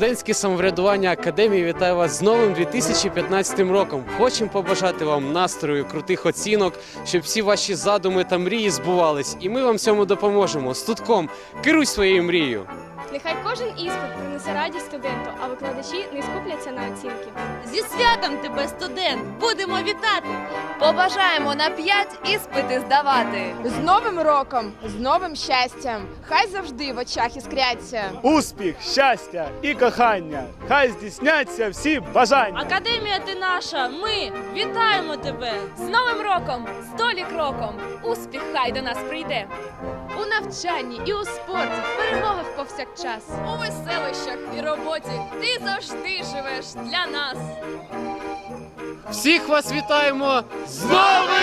Дітки самоврядування академії вітає вас з новим 2015 роком. Хочемо побажати вам настрою, крутих оцінок, щоб всі ваші задуми та мрії збувались. І ми вам цьому допоможемо. З тутком керуй своєю мрією. Нехай кожен іспит принесе радість студенту, а викладачі не скупляться на оцінки. Зі святом тебе, студент! Будемо вітати! Побажаємо на п'ять іспити здавати. З Новим роком, з новим щастям. Хай завжди в очах іскряться. Успіх, щастя і кохання. Хай здійсняться всі бажання. Академія ти наша! Ми вітаємо тебе! З Новим роком, з долі кроком. Успіх хай до нас прийде. У навчанні і у спорті, в перемогах повсякчас. У веселищах і роботі ти завжди живеш для нас. Всіх вас вітаємо з Новим роком!